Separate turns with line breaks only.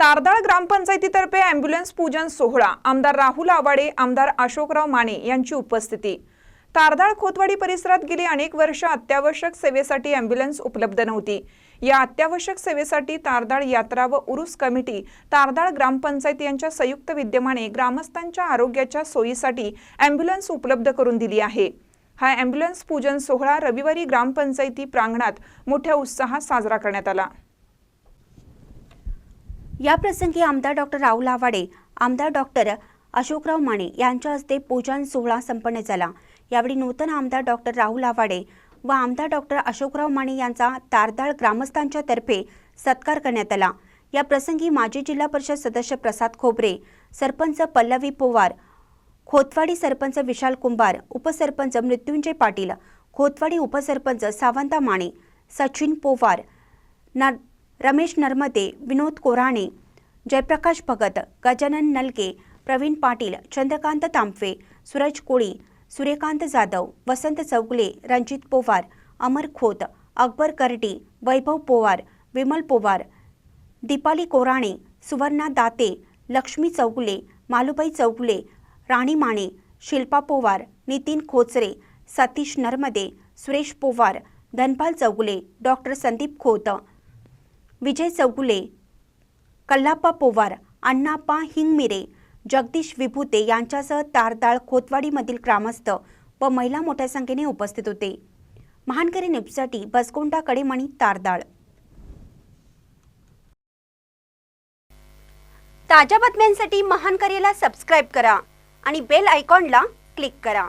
Tardal ग्रामपंचायतीतर्फे ambulance पूजन सोहळा. आमदार राहुल आवाडे आमदार अशोकराव माने यांची उपस्थिती. तारदाळ खोतवाडी परिसरात गेली अनेक वर्ष अत्यावश्यक सेवेसाठी अँब्युलन्स उपलब्ध नव्हती. या अत्यावश्यक सेवेसाठी तारदाळ यात्रा व उरुस कमिटी तारदाळ ग्रामपंचायत यांच्या संयुक्त विद्यमाने ग्रामस्थांच्या आरोग्याच्या सोयीसाठी अँब्युलन्स उपलब्ध करून दिली आहे. हा अँब्युलन्स पूजन सोहळा रविवारी ग्रामपंचायती प्रांगणात मोठ्या उत्साहात साजरा करण्यात आला.
या प्रसंगी आमदार डॉक्टर राहुल आवाडे आमदार डॉक्टर अशोकराव माने यांच्या हस्ते पूजन सोहळा संपन्न झाला. यावेळी नूतन आमदार डॉक्टर राहुल आवाडे व आमदार डॉक्टर अशोकराव माने यांचा तारदाळ ग्रामस्थांच्या तर्फे सत्कार करण्यात आला. या प्रसंगी माजी जिल्हा परिषद सदस्य प्रसाद खोबरे सरपंच पल्लवी पोवार खोतवाडी सरपंच विशाल कुंभार उपसरपंच मृत्युंजय पाटील खोतवाडी उपसरपंच सावंता माने सचिन पोवार नर रमेश नर्मदे विनोद कोराणे जयप्रकाश भगत गजानन नलके प्रवीण पाटील चंद्रकांत तांफे सूरज कोळी सूर्यकांत जाधव वसंत चौगले रणजित पोवार अमर खोत अकबर करटी वैभव पोवार विमल पोवार दीपाली कोराणे सुवर्णा दाते लक्ष्मी चौगुले मालुबाई चौगुले राणी माने शिल्पा पोवार नितीन खोचरे सतीश नर्मदे सुरेश पोवार धनपाल चौगुले डॉक्टर संदीप खोत विजय चौगुले कल्लाप्पा पोवार अण्णाप्पा हिंगमिरे जगदीश विभूते यांच्यासह तारदाळ खोतवाडीमधील ग्रामस्थ व महिला मोठ्या संख्येने उपस्थित होते. महानकरी न्यूजसाठी बसकोंडा कडेमणी तारदाळ. ताज्या बातम्यांसाठी महानकरीला सबस्क्राईब करा आणि बेल आयकॉनला क्लिक करा.